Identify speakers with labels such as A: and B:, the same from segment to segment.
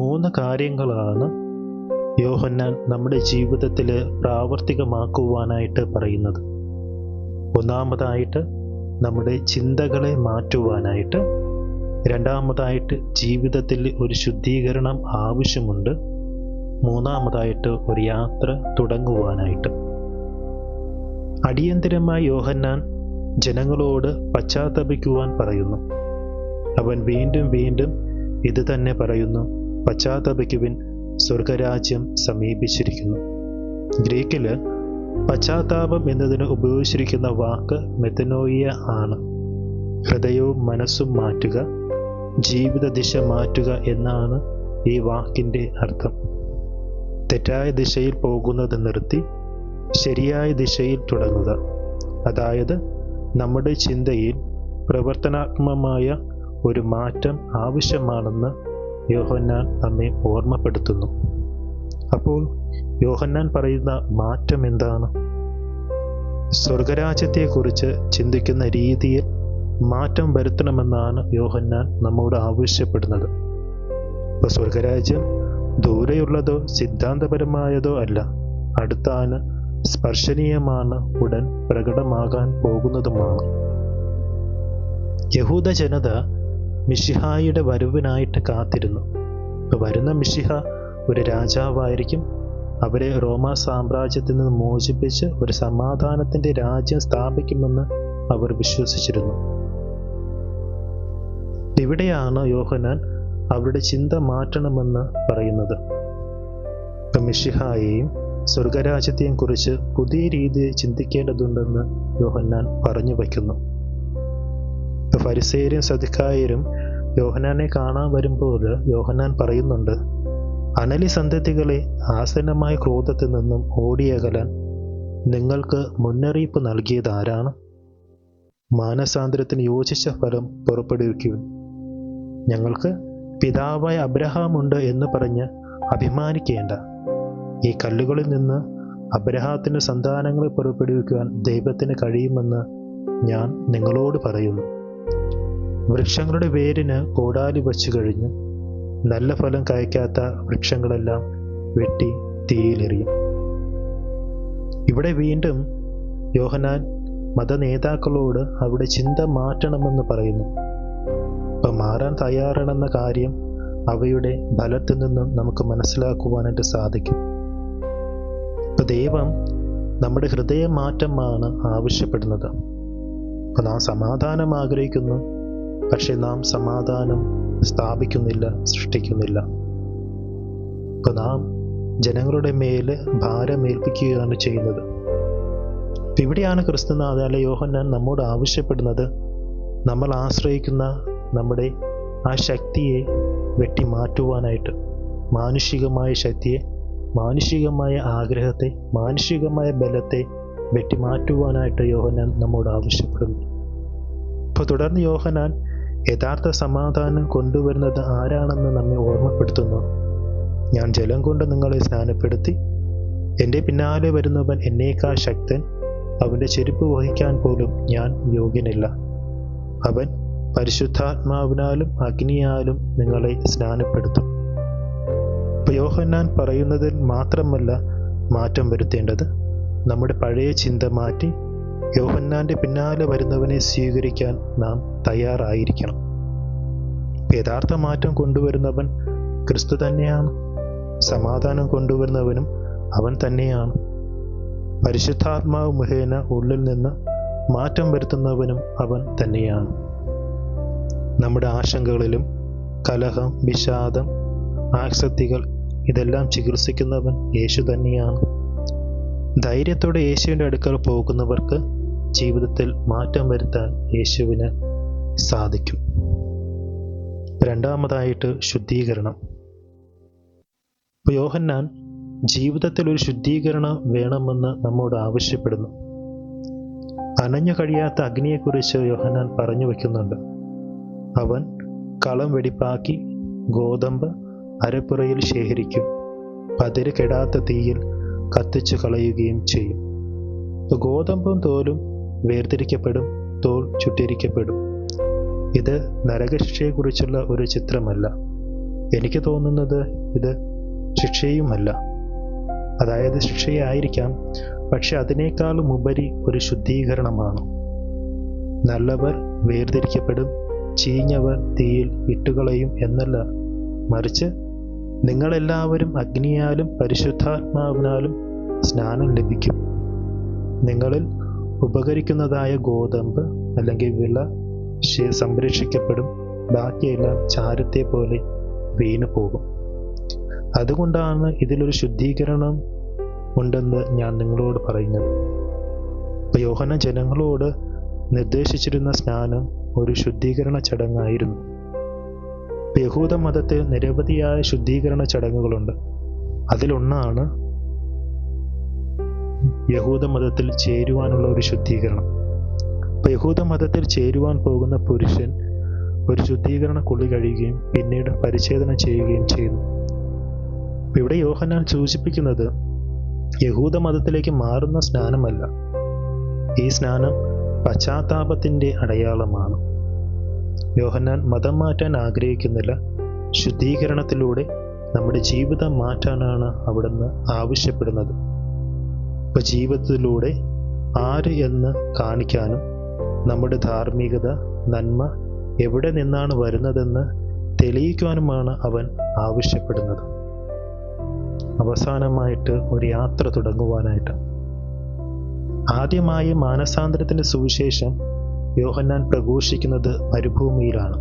A: മൂന്ന് കാര്യങ്ങളാണ് യോഹന്നാൻ നമ്മുടെ ജീവിതത്തിൽ പ്രാവർത്തികമാക്കുവാനായിട്ട് പറയുന്നത്. ഒന്നാമതായിട്ട് നമ്മുടെ ചിന്തകളെ മാറ്റുവാനായിട്ട് രണ്ടാമതായിട്ട് ജീവിതത്തിൽ ഒരു ശുദ്ധീകരണം ആവശ്യമുണ്ട് മൂന്നാമതായിട്ട് ഒരു യാത്ര തുടങ്ങുവാനായിട്ട്. അടിയന്തിരമായി യോഹന്നാൻ ജനങ്ങളോട് പശ്ചാത്തപിക്കുവാൻ പറയുന്നു. അവൻ വീണ്ടും വീണ്ടും ഇത് തന്നെ പറയുന്നു പശ്ചാത്തപിക്കുവിൻ സ്വർഗരാജ്യം സമീപിച്ചിരിക്കുന്നു. ഗ്രീക്കിൽ പശ്ചാത്താപം എന്നതിന് ഉപയോഗിച്ചിരിക്കുന്ന വാക്ക് മെത്തനോയിയ ആണ്. ഹൃദയവും മനസ്സും മാറ്റുക ജീവിത ദിശ മാറ്റുക എന്നാണ് ഈ വാക്കിന്റെ അർത്ഥം. തെറ്റായ ദിശയിൽ പോകുന്നത് നിർത്തി ശരിയായ ദിശയിൽ തുടങ്ങുക. അതായത് നമ്മുടെ ചിന്തയിൽ പ്രവർത്തനാത്മകമായ ഒരു മാറ്റം ആവശ്യമാണെന്ന് യോഹന്നാൻ നമ്മെ ഓർമ്മപ്പെടുത്തുന്നു. അപ്പോൾ യോഹന്നാൻ പറയുന്ന മാറ്റം എന്താണ്? സ്വർഗരാജ്യത്തെക്കുറിച്ച് ചിന്തിക്കുന്ന രീതിയിൽ മാറ്റം വരുത്തണമെന്നാണ് യോഹന്നാൻ നമ്മോട് ആവശ്യപ്പെടുന്നത്. ഇപ്പോൾ സ്വർഗരാജ്യം ദൂരെയുള്ളതോ സിദ്ധാന്തപരമായതോ അല്ല. അടുത്താണ് സ്പർശനീയമാണ് ഉടൻ പ്രകടമാകാൻ പോകുന്നതുമാണ്. യഹൂദ ജനത മിഷിഹായുടെ വരവിനായിട്ട് കാത്തിരുന്നു. വരുന്ന മിഷിഹ ഒരു രാജാവായിരിക്കും. അവരെ റോമ സാമ്രാജ്യത്തിൽ നിന്ന് മോചിപ്പിച്ച് ഒരു സമാധാനത്തിന്റെ രാജ്യം സ്ഥാപിക്കുമെന്ന് അവർ വിശ്വസിച്ചിരുന്നു. ഇവിടെയാണ് യോഹനാൻ അവരുടെ ചിന്ത മാറ്റണമെന്ന് പറയുന്നത്. മിഷിഹായെയും സ്വർഗരാജ്യത്തെയും കുറിച്ച് പുതിയ രീതിയിൽ ചിന്തിക്കേണ്ടതുണ്ടെന്ന് യോഹന്നാൻ പറഞ്ഞു വയ്ക്കുന്നു. ഫരിസേരും സദിക്കായരും യോഹനാനെ കാണാൻ വരുമ്പോൾ യോഹനാൻ പറയുന്നുണ്ട് അനലി സന്തതികളെ ആസന്നമായ ക്രോധത്തിൽ നിന്നും ഓടിയകലാൻ നിങ്ങൾക്ക് മുന്നറിയിപ്പ് നൽകിയത് ആരാണ്? മാനസാന്തരത്തിന് യോജിച്ച ഫലം പുറപ്പെടുവിക്കുവിൻ. ഞങ്ങൾക്ക് പിതാവായ അബ്രഹാമുണ്ട് എന്ന് പറഞ്ഞ് അഭിമാനിക്കേണ്ട. ഈ കല്ലുകളിൽ നിന്ന് അബ്രഹാത്തിന്റെ സന്താനങ്ങളെ പുറപ്പെടുവിക്കുവാൻ ദൈവത്തിന് കഴിയുമെന്ന് ഞാൻ നിങ്ങളോട് പറയുന്നു. വൃക്ഷങ്ങളുടെ വേരിന് കോടാലി വച്ചു കഴിഞ്ഞു. നല്ല ഫലം കായ്ക്കാത്ത വൃക്ഷങ്ങളെല്ലാം വെട്ടി തീയിലെറിയും. ഇവിടെ വീണ്ടും യോഹനാൻ മതനേതാക്കളോട് അവിടെ ചിന്ത മാറ്റണമെന്ന് പറയുന്നു. ഇപ്പം മാറാൻ തയ്യാറാണെന്ന കാര്യം അവയുടെ ഫലത്തിൽ നിന്നും നമുക്ക് മനസ്സിലാക്കുവാനായിട്ട് സാധിക്കും. ഇപ്പൊ ദൈവം നമ്മുടെ ഹൃദയ മാറ്റമാണ് ആവശ്യപ്പെടുന്നത്. അപ്പൊ നാം സമാധാനം ആഗ്രഹിക്കുന്നു. പക്ഷെ നാം സമാധാനം സ്ഥാപിക്കുന്നില്ല സൃഷ്ടിക്കുന്നില്ല. ഇപ്പൊ നാം ജനങ്ങളുടെ മേൽ ഭാരമേൽപ്പിക്കുകയാണ് ചെയ്യുന്നത്. ഇവിടെയാണ് ക്രിസ്തുനാഥ അല്ലെ യോഹന്നാൻ നമ്മോട് ആവശ്യപ്പെടുന്നത് നമ്മൾ ആശ്രയിക്കുന്ന നമ്മുടെ ആ ശക്തിയെ വെട്ടി മാറ്റുവാനായിട്ട് മാനുഷികമായ ശക്തിയെ മാനുഷികമായ ആഗ്രഹത്തെ മാനുഷികമായ ബലത്തെ വെട്ടി മാറ്റുവാനായിട്ട് യോഹനാൻ നമ്മോട് ആവശ്യപ്പെടുന്നു. അപ്പോൾ തുടർന്ന് യോഹനാൻ യഥാർത്ഥ സമാധാനം കൊണ്ടുവരുന്നത് ആരാണെന്ന് നമ്മെ ഓർമ്മപ്പെടുത്തുന്നു. ഞാൻ ജലം കൊണ്ട് നിങ്ങളെ സ്നാനപ്പെടുത്തി എന്റെ പിന്നാലെ വരുന്നവൻ എന്നേക്കാൾ ശക്തൻ അവന്റെ ചെരുപ്പ് വഹിക്കാൻ പോലും ഞാൻ യോഗ്യനില്ല. അവൻ പരിശുദ്ധാത്മാവിനാലും അഗ്നിയാലും നിങ്ങളെ സ്നാനപ്പെടുത്തും. യോഹന്നാൻ പറയുന്നതിൽ മാത്രമല്ല മാറ്റം വരുത്തേണ്ടത്. നമ്മുടെ പഴയ ചിന്ത മാറ്റി യോഹന്നാന്റെ പിന്നാലെ വരുന്നവനെ സ്വീകരിക്കാൻ നാം തയ്യാറായിരിക്കണം. യഥാർത്ഥ മാറ്റം കൊണ്ടുവരുന്നവൻ ക്രിസ്തു തന്നെയാണ്. സമാധാനം കൊണ്ടുവരുന്നവനും അവൻ തന്നെയാണ്. പരിശുദ്ധാത്മാവ് മുഖേന ഉള്ളിൽ നിന്ന് മാറ്റം വരുത്തുന്നവനും അവൻ തന്നെയാണ്. നമ്മുടെ ആശങ്കകളിലും കലഹം വിഷാദം ആസക്തികൾ ഇതെല്ലാം ചികിത്സിക്കുന്നവൻ യേശു തന്നെയാണ്. ധൈര്യത്തോടെ യേശുവിന്റെ അടുക്കൽ പോകുന്നവർക്ക് ജീവിതത്തിൽ മാറ്റം വരുത്താൻ യേശുവിന് സാധിക്കും. രണ്ടാമതായിട്ട് ശുദ്ധീകരണം. യോഹന്നാൻ ജീവിതത്തിൽ ഒരു ശുദ്ധീകരണം വേണമെന്ന് നമ്മോട് ആവശ്യപ്പെടുന്നു. അനഞ്ഞു കഴിയാത്ത അഗ്നിയെക്കുറിച്ച് യോഹന്നാൻ പറഞ്ഞു വയ്ക്കുന്നുണ്ട് അവൻ കളം വെടിപ്പാക്കി ഗോതമ്പ് അരപ്പുറയിൽ ശേഖരിക്കും. പതിര് കെടാത്ത തീയിൽ കത്തിച്ചു കളയുകയും ചെയ്യും. ഗോതമ്പും തോലും വേർതിരിക്കപ്പെടും തോൾ ചുട്ടിരിക്കപ്പെടും ഇത് നരകശിക്ഷയെക്കുറിച്ചുള്ള ഒരു ചിത്രമല്ല. എനിക്ക് തോന്നുന്നത് ഇത് ശിക്ഷയുമല്ല. അതായത് ശിക്ഷയായിരിക്കാം പക്ഷെ അതിനേക്കാളും ഉപരി ഒരു ശുദ്ധീകരണമാണ്. നല്ലവർ വേർതിരിക്കപ്പെടും ചീഞ്ഞവർ തീയിൽ ഇട്ടുകളയും എന്നല്ല. മറിച്ച് നിങ്ങളെല്ലാവരും അഗ്നിയാലും പരിശുദ്ധാത്മാവിനാലും സ്നാനം ലഭിക്കും. നിങ്ങളിൽ ഉപകരിക്കുന്നതായ ഗോതമ്പ് അല്ലെങ്കിൽ വിള സംരക്ഷിക്കപ്പെടും. ബാക്കിയെല്ലാം ചാരത്തെ പോലെ വീണു പോകും. അതുകൊണ്ടാണ് ഇതിലൊരു ശുദ്ധീകരണം ഉണ്ടെന്ന് ഞാൻ നിങ്ങളോട് പറയുന്നത്. യോഹന ജനങ്ങളോട് നിർദ്ദേശിച്ചിരുന്ന സ്നാനം ഒരു ശുദ്ധീകരണ ചടങ്ങായിരുന്നു. യഹൂദ മതത്തിൽ നിരവധിയായ ശുദ്ധീകരണ ചടങ്ങുകളുണ്ട്. അതിലൊന്നാണ് യഹൂദ മതത്തിൽ ചേരുവാനുള്ള ഒരു ശുദ്ധീകരണം. അപ്പോൾ യഹൂദ മതത്തിൽ ചേരുവാൻ പോകുന്ന പുരുഷൻ ഒരു ശുദ്ധീകരണ കുളി കഴിയുകയും പിന്നീട് പരിച്ഛേദന ചെയ്യുകയും ചെയ്യുന്നു ഇവിടെ യോഹന്നാൻ സൂചിപ്പിക്കുന്നത് യഹൂദ മതത്തിലേക്ക് മാറുന്ന സ്നാനമല്ല. ഈ സ്നാനം പശ്ചാത്താപത്തിന്റെ അടയാളമാണ്. യോഹന്നാൻ മതം മാറ്റാൻ ആഗ്രഹിക്കുന്നില്ല. ശുദ്ധീകരണത്തിലൂടെ നമ്മുടെ ജീവിതം മാറ്റാനാണ് അവിടുന്ന് ആവശ്യപ്പെടുന്നത്. ഇപ്പൊ ജീവിതത്തിലൂടെ ആര് എന്ന് കാണിക്കാനും നമ്മുടെ ധാർമ്മികത നന്മ എവിടെ നിന്നാണ് വരുന്നതെന്ന് തെളിയിക്കുവാനുമാണ് അവൻ ആവശ്യപ്പെടുന്നത്. അവസാനമായിട്ട് ഒരു യാത്ര തുടങ്ങുവാനായിട്ട്. ആദ്യമായി മാനസാന്തരത്തിന്റെ സുവിശേഷം യോഹന്നാൻ പ്രഘോഷിക്കുന്നത് മരുഭൂമിയിലാണ്.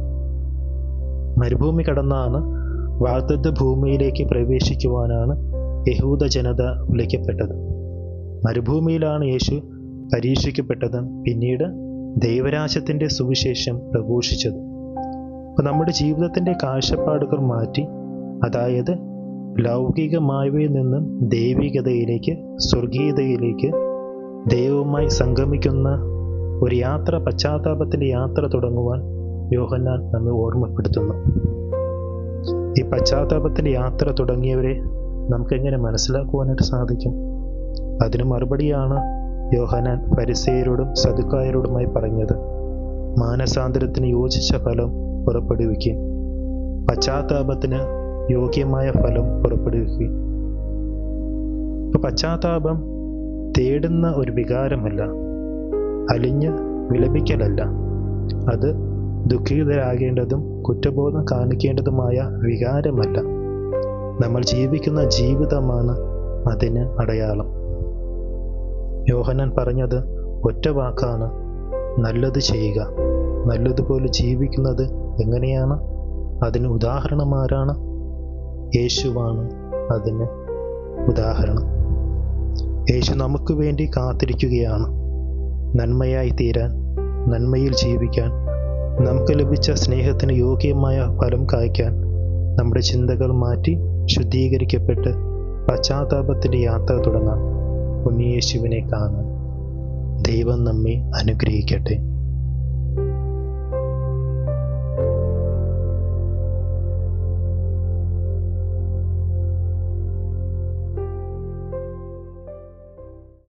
A: മരുഭൂമി കടന്നാണ് വാഗ്ദത്ത ഭൂമിയിലേക്ക് പ്രവേശിക്കുവാനാണ് യഹൂദ ജനത വിളിക്കപ്പെട്ടത്. മരുഭൂമിയിലാണ് യേശു പരീക്ഷിക്കപ്പെട്ടത്. പിന്നീട് ദൈവരാജ്യത്തിന്റെ സുവിശേഷം പ്രഘോഷിച്ചത്. അപ്പോൾ നമ്മുടെ ജീവിതത്തിന്റെ കാഴ്ചപ്പാടുകൾ മാറ്റി അതായത് ലൗകികമായവയിൽ നിന്നും ദൈവികതയിലേക്ക് സ്വർഗീയതയിലേക്ക് ദൈവവുമായി സംഗമിക്കുന്ന ഒരു യാത്ര പശ്ചാത്താപത്തിന്റെ യാത്ര തുടങ്ങുവാൻ യോഹന്നാൻ നമ്മെ ഓർമ്മപ്പെടുത്തുന്നു. ഈ പശ്ചാത്താപത്തിന്റെ യാത്ര തുടങ്ങിയവരെ നമുക്കെങ്ങനെ മനസ്സിലാക്കുവാനായിട്ട് സാധിക്കും? അതിന് മറുപടിയാണ് യോഹനാൻ പരിസേരോടും സദുക്കായരോടുമായി പറഞ്ഞത്. മാനസാന്തരത്തിന് യോജിച്ച ഫലം പുറപ്പെടുവിക്കും. പശ്ചാത്താപത്തിന് യോഗ്യമായ ഫലം പുറപ്പെടുവിക്കും. പശ്ചാത്താപം തേടുന്ന ഒരു വികാരമല്ല. അലിഞ്ഞ് വിലപിക്കലല്ല. അത് ദുഃഖിതരാകേണ്ടതും കുറ്റബോധം കാണിക്കേണ്ടതുമായ വികാരമല്ല. നമ്മൾ ജീവിക്കുന്ന ജീവിതമാണ് അതിന് അടയാളം. യോഹനാൻ പറഞ്ഞത് ഒറ്റ വാക്കാണ്. നല്ലത് ചെയ്യുക. നല്ലതുപോലെ ജീവിക്കുന്നത് എങ്ങനെയാണ്? അതിന് ഉദാഹരണം ആരാണ്? യേശുവാണ് അതിന് ഉദാഹരണം. യേശു നമുക്ക് വേണ്ടി കാത്തിരിക്കുകയാണ്. നന്മയായി തീരാൻ നന്മയിൽ ജീവിക്കാൻ നമുക്ക് ലഭിച്ച സ്നേഹത്തിന് യോഗ്യമായ ഫലം കായ്ക്കാൻ നമ്മുടെ ചിന്തകൾ മാറ്റി ശുദ്ധീകരിക്കപ്പെട്ട് പശ്ചാത്താപത്തിന്റെ യാത്ര തുടങ്ങാം. ഉണ്ണിയേശുവിനെ കാണാൻ ദൈവം നമ്മെ അനുഗ്രഹിക്കട്ടെ.